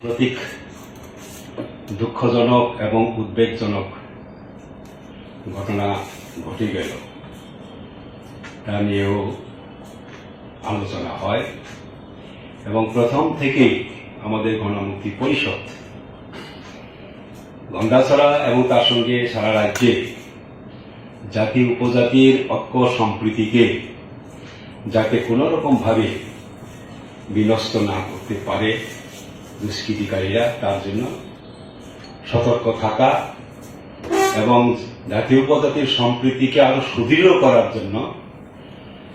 প্রতীক দুঃখজনক এবং উদ্বেগজনক ঘটনা ঘটে গেল। তা নিয়েও আলোচনা হয়। এবং প্রথম থেকেই আমাদের গণমুক্তি পরিষদ গন্ডাছড়া এবং তার সঙ্গে সারা রাজ্যে জাতি উপজাতির ঐক্য সম্প্রীতিকে যাতে কোনো রকমভাবে বিনষ্ট না করতে পারে দুষ্কৃতিকারীরা তার জন্য সতর্ক থাকা এবং জাতীয় উপজাতির সম্প্রীতিকে আরও সুদৃঢ় করার জন্য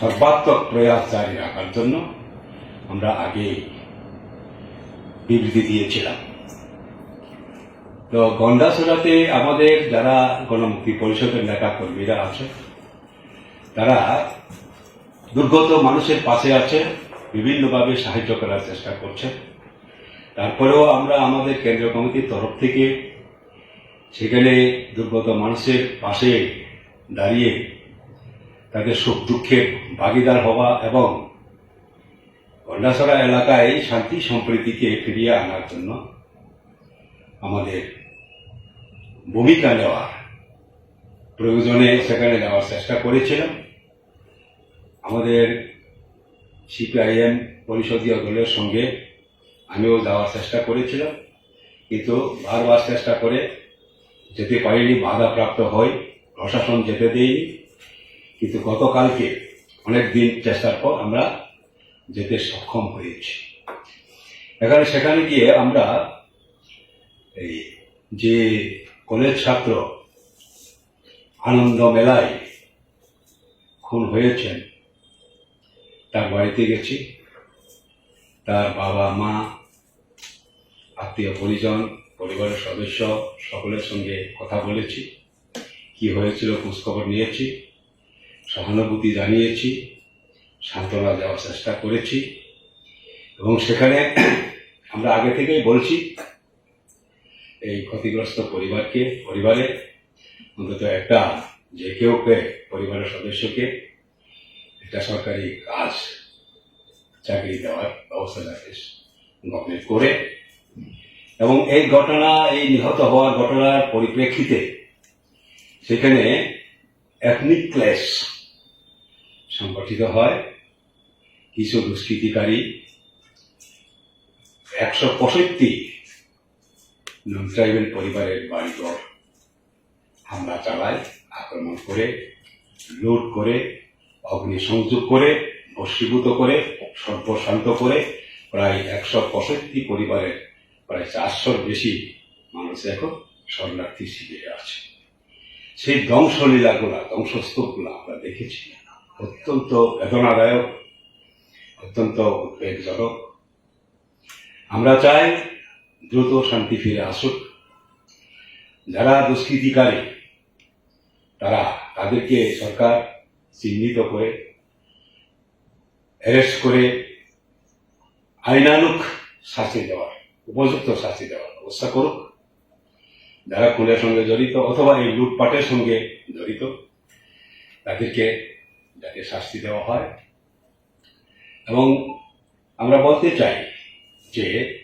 সর্বাত্মক প্রয়াস জারি রাখার জন্য আমরা আগে বিবৃতি দিয়েছিলাম। তো গন্ডাছড়াতে আমাদের যারা গণমুক্তি পরিষদের নেতা কর্মীরা আছে, তারা দুর্গত মানুষের পাশে আছে, বিভিন্নভাবে সাহায্য করার চেষ্টা করছে। তারপরেও আমরা আমাদের কেন্দ্রীয় কমিটির তরফ থেকে সেখানে দুর্গত মানুষের পাশে দাঁড়িয়ে তাদের সুখ দুঃখের ভাগিদার হওয়া এবং গন্ডাছড়া এলাকায় শান্তি সম্প্রীতিকে ফিরিয়ে আনার জন্য আমাদের ভূমিকা নেওয়ার প্রয়োজনে সেখানে যাওয়ার চেষ্টা করেছিলাম। আমাদের সিপিআইএম পরিষদীয় দলের সঙ্গে আমিও যাওয়ার চেষ্টা করেছিলাম, কিন্তু বারবার চেষ্টা করে যেতে পারিনি, বাধাপ্রাপ্ত হই, প্রশাসন যেতে দেয়নি কিন্তু গতকালকে অনেক দিন চেষ্টার পর আমরা যেতে সক্ষম হয়েছি। এখানে সেখানে গিয়ে আমরা এই যে কলেজ ছাত্র আনন্দ মেলায় খুন হয়েছেন, তার বাড়িতে গেছি। তার বাবা মা আত্মীয় পরিজন, পরিবারের সদস্য, সকলের সঙ্গে কথা বলেছি। কি হয়েছিল খোঁজখবর নিয়েছি, সহানুভূতি জানিয়েছি, সান্ত্বনা দেওয়ার চেষ্টা করেছি এবং সেখানে আমরা আগে থেকেই বলছি, এই ক্ষতিগ্রস্ত পরিবারকে, পরিবারে, অন্তত একটা যে কেউ পরিবারের সদস্যকে একটা সরকারি কাজ, চাকরি দেওয়ার ব্যবস্থা যাতে গভর্নমেন্ট করে। এবং এই ঘটনা, এই নিহত হওয়ার ঘটনার পরিপ্রেক্ষিতে সেখানে এথনিক ক্লেশ সংগঠিত হয়। কিছু দুষ্কৃতিকারী, একশো পঁয়ষট্টি নন ট্রাইবেল পরিবারের বাড়িঘর হামলা চালায়, আক্রমণ করে, লুট করে, অগ্নিসংযোগ করে ভস্মীভূত করে, সর্বশান্ত করে, প্রায় একশো পঁয়ষট্টি পরিবারের প্রায় চারশোর বেশি মানুষ এখন শরণার্থী শিবিরে আছে। সেই ধ্বংসলীলাগুলা, ধ্বংসস্তূপগুলো আমরা দেখেছি। অত্যন্ত বেদনাদায়ক, অত্যন্ত উদ্বেগজনক আমরা চাই দ্রুত শান্তি ফিরে আসুক। যারা দুষ্কৃতিকারী, তারা তাদেরকে সরকার চিহ্নিত করে, অ্যারেস্ট করে, আইনানুক শাস্তি দেওয়ার উপযুক্ত শাস্তি দেওয়ার ব্যবস্থা করুক। যারা খুনের সঙ্গে জড়িত অথবা এই লুটপাটের সঙ্গে জড়িত, তাদেরকে যাতে শাস্তি দেওয়া হয়। এবং আমরা বলতে চাই যে,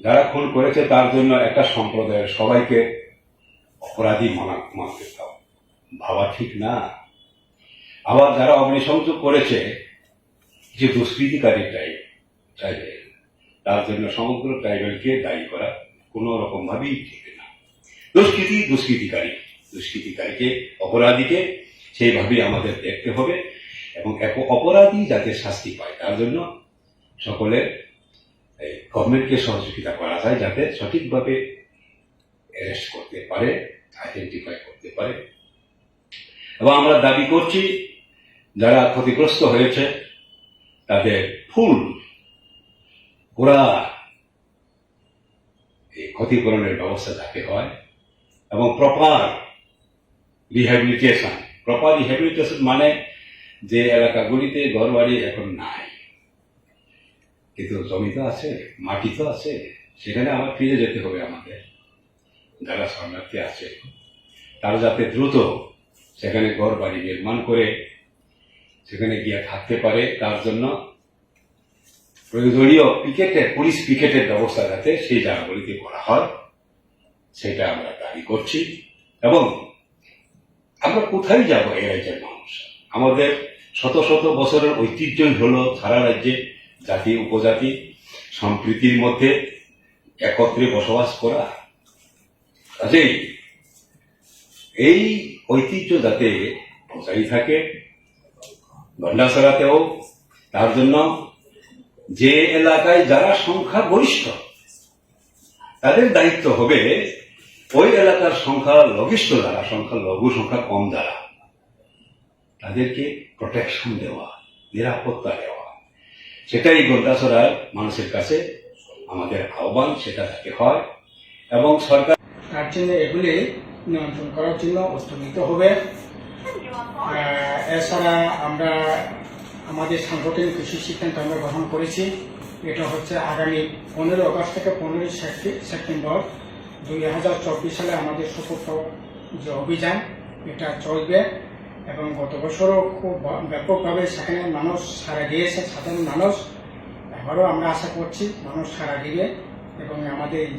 যারা খুন করেছে তার জন্য একটা সম্প্রদায়ের সবাইকে অপরাধী মানা, মানতে দাও। ভাবা ঠিক না। আবার যারা অগ্নিসংযোগ করেছে, যে দুষ্কৃতিকারী টাইপ ট্রাইবেল তার জন্য সমগ্র ট্রাইবেলকে দায়ী করা কোনো রকম ভাবেই ঠিক না। দুষ্কৃতি দুষ্কৃতিকারী, দুষ্কৃতিকারীকে, অপরাধীকে সেইভাবে আমাদের দেখতে হবে এবং এক অপরাধী যাতে শাস্তি পায়, তার জন্য সকলের গভর্নমেন্টকে সহযোগিতা করা যায় যাতে সঠিকভাবে অ্যারেস্ট করতে পারে আইডেন্টিফাই করতে পারে। এবং আমরা দাবি করছি, যারা ক্ষতিগ্রস্ত হয়েছে, তাদের ফুল পুরা এই ক্ষতিপূরণের ব্যবস্থা যাতে হয়, এবং প্রপার রিহ্যাবিলিটেশন প্রপার রিহ্যাবিলিটেশন মানে যে এলাকাগুলিতে ঘরবাড়ি এখন নাই। কিন্তু জমি তো আছে, মাটি তো আছে, সেখানে আবার ফিরে যেতে হবে আমাদের। যারা শরণার্থী আছে, তারা যাতে দ্রুত সেখানে ঘর বাড়ি নির্মাণ করে, সেখানে গিয়ে থাকতে পারে, তার জন্য প্রয়োজনীয় পিকেটের, পুলিশ পিকেটের ব্যবস্থা যাতে সেই জায়গাগুলিতে করা হয়, সেটা আমরা দাবি করছি। এবং আমরা কোথায় যাব এই রাজ্যের মানুষ? আমাদের শত শত বছরের ঐতিহ্যই হল সারা রাজ্যে জাতি, উপজাতি, সম্প্রীতির মধ্যে একত্রে বসবাস করা। কাজেই এই ঐতিহ্য যাতে বজায় থাকে, গন্ডাছড়াতেও, তার জন্য যে এলাকায় যারা সংখ্যা গরিষ্ঠ তাদের দায়িত্ব হবে ওই এলাকার সংখ্যা লঘিষ্ঠ যারা, সংখ্যা লঘু, সংখ্যা কম যারা, তাদেরকে প্রোটেকশন দেওয়া, নিরাপত্তা দেওয়া। সেটাই গন্ডাছড়ার মানুষের কাছে আমাদের আহ্বান, সেটা যাতে হয় এবং সরকার তার জন্য এগুলি নিয়ন্ত্রণ করার জন্য উদ্যোগ নিতে হবে এছাড়া আমরা আমাদের সাংগঠনিক কৃষি সিদ্ধান্ত আমরা গ্রহণ করেছি। এটা হচ্ছে আগামী পনেরো আগস্ট থেকে পনেরোই সেপ্টেম্বর দুই হাজার চব্বিশ সালে আমাদের সুপক্ষ যে অভিযান, এটা চলবে এবং গত বছরও খুব ব্যাপকভাবে সেখানে মানুষ সারা দিয়েছে, সাধারণ মানুষ। এবারও আমরা আশা করছি মানুষ সারা দিবে এবং আমাদের এই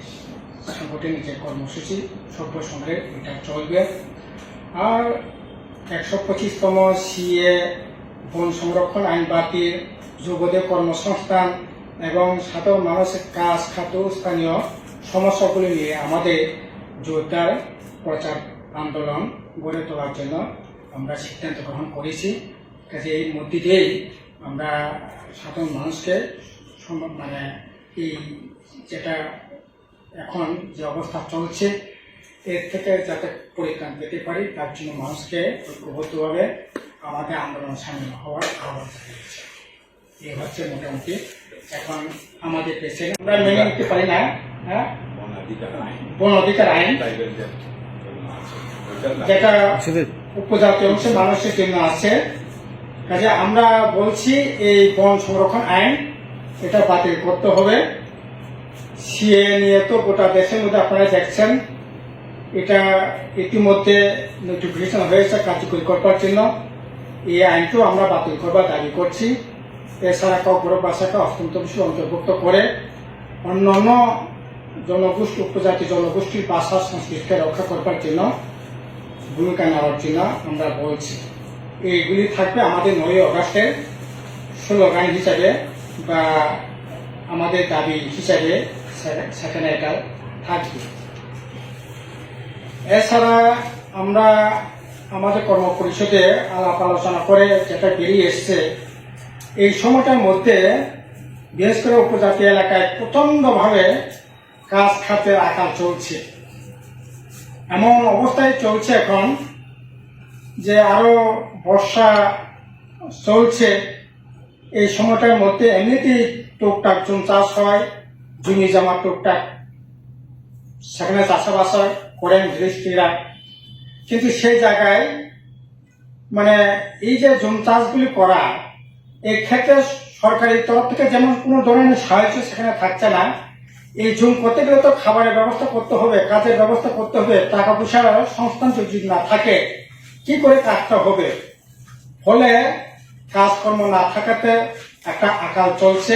সাংগঠনিক যে কর্মসূচি সভ্য সঙ্গে এটা চলবে। আর একশো পঁচিশতম সিএ বন সংরক্ষণ আইন বাতিল, যুবদের কর্মসংস্থান এবং সাধারণ মানুষের কাজ, খাদ্য স্থানীয় সমস্যাগুলি নিয়ে আমাদের জোরদার প্রচার আন্দোলন গড়ে তোলার জন্য আমরা সিদ্ধান্ত গ্রহণ করেছি। কাজে এই মধ্যে দিয়েই আমরা সাধারণ মানুষকে মানে এই যেটা এখন যে অবস্থা চলছে, এর থেকে যাতে পরিত্রাণ পেতে পারি, তার জন্য মানুষকে ঐক্যবদ্ধভাবে আমাদের আন্দোলন সামিল হওয়ার আহ্বান জানিয়েছে। এই হচ্ছে মোটামুটি এখন আমাদের দেশে আমরা মেনে নিতে পারি না হ্যাঁ? বন অধিকার আইন। যেটা উপজাতি অংশের মানুষের জন্য আছে। কাজে আমরা বলছি এই বন সংরক্ষণ আইন এটা বাতিল করতে হবে। সিএ নিয়ে তো গোটা দেশের মধ্যে আপনারা দেখছেন এটা ইতিমধ্যে নোটিফিকেশন হয়েছে কার্যকরী করবার জন্য। এই আইনটিও আমরা বাতিল করবার দাবি করছি। এছাড়া কপর ভাষাকে অত্যন্ত বেশি অন্তর্ভুক্ত করে অন্য অন্য জনগোষ্ঠী, উপজাতি জনগোষ্ঠীর ভাষা সংস্কৃতিকে রক্ষা করবার জন্য ভূমিকা নেওয়ার জন্য আমরা বলছি। এইগুলি থাকবে আমাদের নয় অগাস্টের স্লোগান হিসাবে বা আমাদের দাবি হিসাবে সেখানে এটা থাকবে। এছাড়া আমরা আমাদের কর্ম পরিষদে আলাপ আলোচনা করে যেটা বেরিয়ে এসছে, এই সময়টার মধ্যে বিশেষ করে উপজাতি এলাকায় প্রচন্ডভাবে কাজ খাতের আকার চলছে। এমন অবস্থায় চলছে এখন যে আরও বর্ষা চলছে। এই সময়টার মধ্যে এমনিতেই টুকটাক জুম চাষ হয় জমি জামা টুকটাক। সেখানে চাষাবাস হয়, করেন গৃহস্থীরা কিন্তু সেই জায়গায় মানে এই যে জুম চাষগুলি করা এই ক্ষেত্রে সরকারি তরফ থেকে যেমন কোনো ধরনের সাহায্য সেখানে থাকছে না, এই জুম করতে গেলে তো খাবারের ব্যবস্থা করতে হবে, কাজের ব্যবস্থা করতে হবে টাকা পয়সার সংস্থান যদি না থাকে, কি করে কাজটা হবে? ফলে কাজকর্ম না থাকাতে একটা আকাল চলছে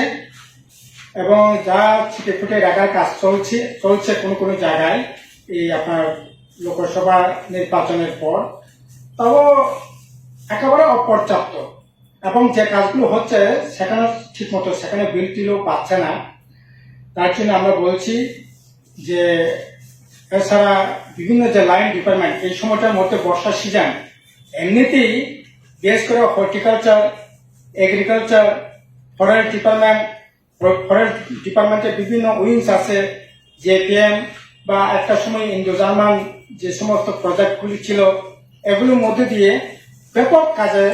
এবং যা ছিটে ফুটে রাখার কাজ চলছে চলছে কোনো কোনো জায়গায়। এই আপনার লোকসভা নির্বাচনের পর, তাও একেবারে অপর্যাপ্ত। এবং যে কাজগুলো হচ্ছে, সেখানে ঠিক মতো সেখানে বিল টিলও পাচ্ছে না। তার জন্য আমরা বলছি যে, এছাড়া বিভিন্ন যে লাইন ডিপার্টমেন্ট এই সময়টার মধ্যে বর্ষার সিজন এমনিতেই বিশেষ করে horticulture agriculture forest department forest ডিপার্টমেন্টের বিভিন্ন উইংস আছে জেপিএম বা একটা সময় ইন্দো জার্মান যে সমস্ত প্রজেক্টগুলি ছিল, এগুলোর মধ্যে দিয়ে ব্যাপক কাজে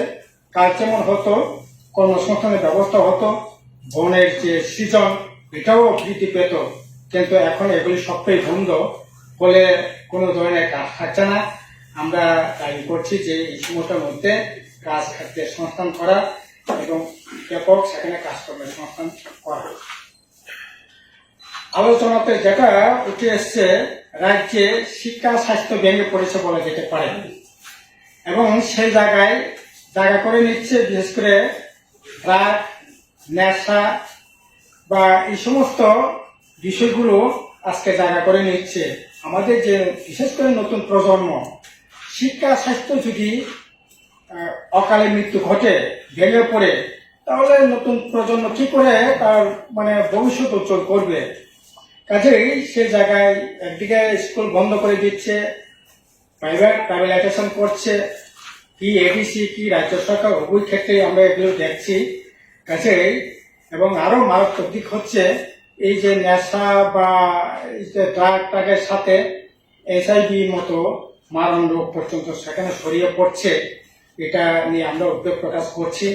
কাজ যেমন হতো, কর্মসংস্থানের ব্যবস্থা হতো, বনের যে সৃজন, এটাও বৃদ্ধি পেত। কিন্তু এখন এগুলি সবটাই বন্ধ, ফলে কোনো ধরনের কাজ থাকছে না। আমরা দাবি করছি যে এই সময়টার মধ্যে কাজ খাদ্যের সংস্থান করা এবং ব্যাপক সেখানে কাজকর্মের সংস্থান করা। আলোচনাতে যেটা উঠে এসছে রাজ্যে শিক্ষা স্বাস্থ্য ভেঙে পড়েছে বলা যেতে পারে। এবং সেই জায়গায় জায়গা করে নিচ্ছে, বিশেষ করে ড্রাগ নেশা বা এই সমস্ত বিষয়গুলো আজকে জায়গা করে নিচ্ছে। আমাদের যে বিশেষ করে নতুন প্রজন্ম, শিক্ষা স্বাস্থ্য যদি অকালে মৃত্যু ঘটে, ভেঙে পড়ে, তাহলে নতুন প্রজন্ম কি করে তার মানে ভবিষ্যৎ উজ্জ্বল করবে? কাজেই সে জায়গায় একদিকে স্কুল বন্ধ করে দিচ্ছে, প্রাইভেট, প্রাইভেটাইজেশন করছে, কি এডিসি কি রাজ্য সরকার, উভয় ক্ষেত্রে আমরা এগুলো দেখছি। কাজেই এবং আরও মারাত্মক দিক হচ্ছে, এই যে নেশা বা ড্রাগ ট্রাগের সাথে এসআইবি মতো মারণ রোগ পর্যন্ত সেখানে ছড়িয়ে পড়ছে, এটা নিয়ে আমরা উদ্বেগ প্রকাশ করছি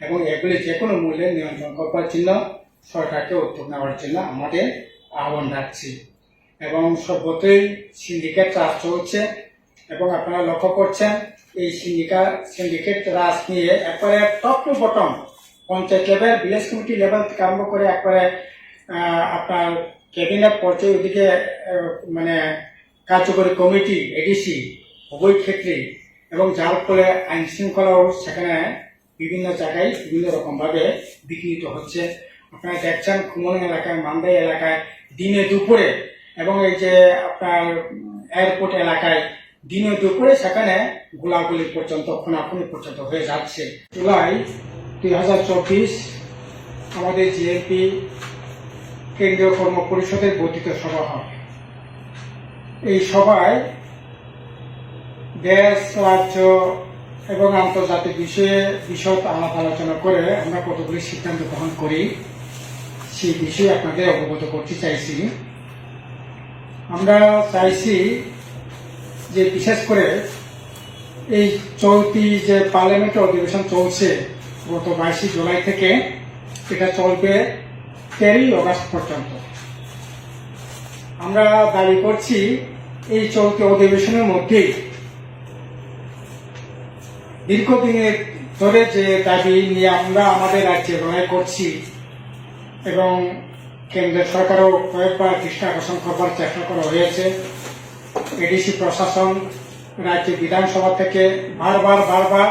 এবং এগুলি যে কোনো মূল্যে নিয়ন্ত্রণ করবার জন্য সরকারকে উদ্যোগ নেওয়ার জন্য আমাদের আহ্বান রাখছি এবং সর্বত্রই সিন্ডিকেট রাজ চলছে। এবং আপনারা লক্ষ্য করছেন, এই সিন্ডিকেট সিন্ডিকেট রাজ নিয়ে একবারে top to bottom panchayat level village committee level থেকে আরম্ভ করে একবারে আপনার ক্যাবিনেট পর্যায়ে ওদিকে মানে কার্যকরী কমিটি এডিসি উভয় ক্ষেত্রে এবং যার ফলে আইন শৃঙ্খলাও সেখানে বিভিন্ন জায়গায় বিভিন্ন রকম ভাবে বিকৃত হচ্ছে। আপনারা দেখছেন খুমন এলাকায়, মান্দাই এলাকায় দিনে দুপুরে এবং এই যে আপনার এয়ারপোর্ট এলাকায় দিনে দুপুরে সেখানে গোলাগুলি পর্যন্ত, খুনাখুনি পর্যন্ত হয়ে যাচ্ছে। জুলাই দুই হাজার চব্বিশ আমাদের জিএপি কেন্দ্রীয় কর্ম পরিষদের বর্ধিত সভা হয়। এই সভায় দেশ, রাজ্য এবং আন্তর্জাতিক বিষয়ে বিশদ আলাপ আলোচনা করে আমরা কতগুলি সিদ্ধান্ত গ্রহণ করি। সেই বিষয়ে আপনাদের অবগত করতে চাইছি। আমরা চাইছি যে বিশেষ করে এই চলতি যে পার্লামেন্ট অধিবেশন চলছে, গত বাইশে জুলাই থেকে, এটা চলবে তেরোই অগস্ট পর্যন্ত। আমরা দাবি করছি এই চলতি অধিবেশনের মধ্যেই দীর্ঘদিনের ধরে যে দাবি নিয়ে আমরা আমাদের রাজ্যে লড়াই করছি এবং কেন্দ্র সরকারও কয়েকবার দৃষ্টি আকর্ষণ করবার চেষ্টা করা হয়েছে। এডিসি প্রশাসন, রাজ্য বিধানসভা থেকে বারবার বারবার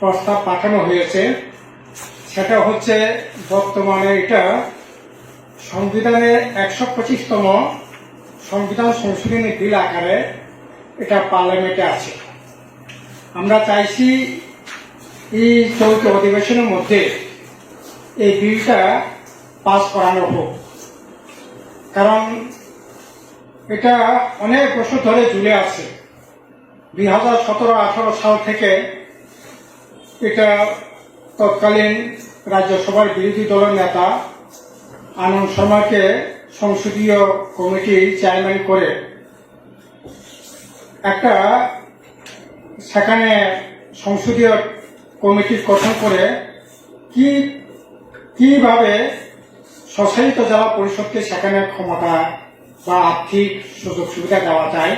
প্রস্তাব পাঠানো হয়েছে। সেটা হচ্ছে বর্তমানে এটা সংবিধানের একশো পঁচিশতম সংবিধান সংশোধনী বিল আকারে এটা পার্লামেন্টে আছে। আমরা চাইছি এই চলতি অধিবেশনের মধ্যে এই বিলটা পাস করানো হোক। কারণ এটা অনেক বছর ধরে ঝুলে আছে দুই হাজার সতেরো আঠারো সাল থেকে এটা তৎকালীন রাজ্যসভার বিরোধী দলের নেতা আনন্দ শর্মাকে সংসদীয় কমিটির চেয়ারম্যান করে একটা সেখানে সংসদীয় কমিটি গঠন করে কি কীভাবে স্বশাসিত জেলা পরিষদকে সেখানে ক্ষমতা বা আর্থিক সুযোগ সুবিধা দেওয়া যায়,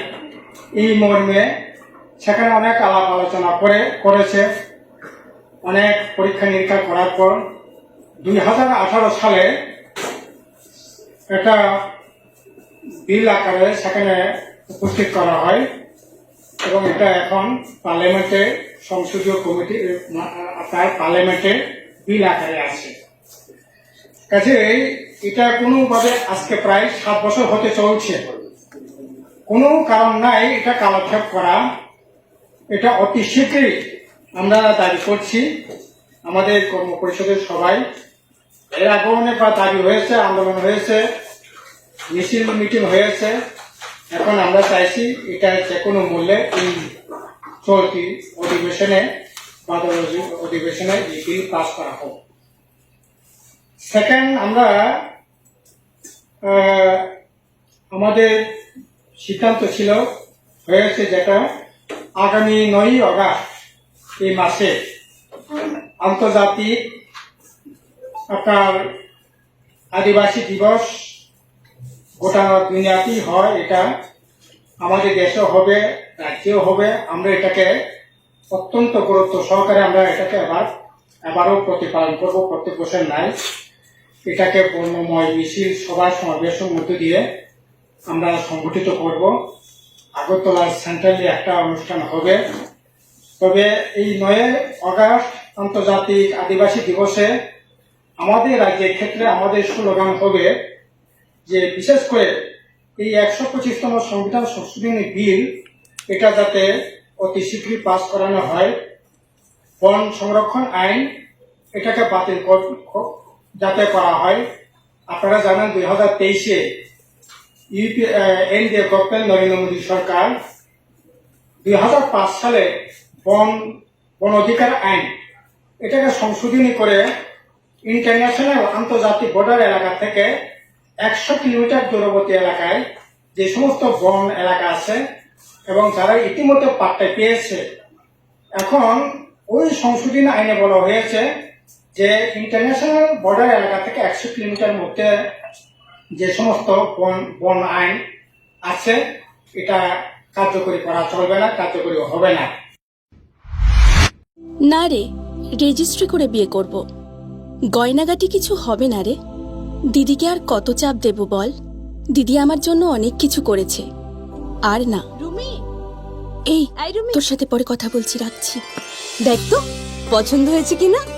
এই মর্মে সেখানে অনেক আলাপ আলোচনা করে করেছে। অনেক পরীক্ষা নিরীক্ষা করার পর দুই হাজার আঠারো সালে এটা বিল আকারে সেখানে উপস্থিত করা হয় এবং এটা এখন পার্লামেন্টে সংসদীয় কমিটি আপনার পার্লামেন্টে বিল আকারে আছে। কাজে এটা কোনোভাবে আজকে প্রায় সাত বছর হতে চলছে। কোনো কারণ নাই এটা কালক্ষেপ করা। এটা অতি শীঘ্রই আমরা দাবি করছি, আমাদের কর্ম পরিষদের সবাই। এর আগেও অনেকবার দাবি হয়েছে, আন্দোলন হয়েছে, মিছিল মিটিং হয়েছে। এখন আমরা চাইছি এটা যে কোনো মূল্যে এই চলতি অধিবেশনে, বাদল অধিবেশনে এই বিল পাস করা হোক। সেকেন্ড আমরা আমাদের সিদ্ধান্ত ছিল, হয়েছে যেটা আগামী নয়ই অগাস্ট, এই মাসে আন্তর্জাতিক আপনার আদিবাসী দিবস গোটা দুনিয়াতেই হয়, এটা আমাদের দেশেও হবে, রাজ্যেও হবে, আমরা এটাকে অত্যন্ত গুরুত্ব সহকারে আমরা এটাকে আবার, আবারও প্রতিপালন করব, প্রত্যেক বছর নাই। এটাকে বর্ণময় মিছিল সভা সমাবেশের মধ্য দিয়ে আমরা সংগঠিত করব। আগরতলার সেন্ট্রালি একটা অনুষ্ঠান হবে। তবে এই নয় অগাস্ট আন্তর্জাতিক আদিবাসী দিবসে আমাদের রাজ্যের ক্ষেত্রে আমাদের স্লোগান হবে যে বিশেষ করে এই একশো পঁচিশতম সংবিধান সংশোধনী বিল, এটা যাতে অতি শীঘ্রই পাস করানো হয়। বন সংরক্ষণ আইন, এটাকে বাতিল যাতে করা হয়। আপনারা জানেন দুই হাজার তেইশে UP NDA government Narendra Modi সরকার দুই হাজার পাঁচ সালে বন বন অধিকার আইন, এটাকে সংশোধনী করে ইন্টারন্যাশনাল আন্তর্জাতিক বর্ডার এলাকা থেকে একশো কিলোমিটার দূরবর্তী এলাকায় যে সমস্ত বন এলাকা আছে এবং যারা ইতিমধ্যে পাট্টা পেয়েছে, এখন ওই সংশোধনী আইনে বলা হয়েছে যে ইন্টারন্যাশনাল বর্ডার এলাকা থেকে একশো কিলোমিটার মধ্যে যে সমস্ত বন বন আইন আছে এটা কার্যকরী করা চলবে না কার্যকরী হবে না। না রে রেজিস্ট্রি করে বিয়ে করব। গয়নাগাটি কিছু হবে না রে। দিদিকে আর কত চাপ দেব বল? দিদি আমার জন্য অনেক কিছু করেছে। আর না। রুমি! এই আই রুমি! তোর সাথে পরে কথা বলছি রাখছি। দেখ তো পছন্দ হয়েছে কিনা?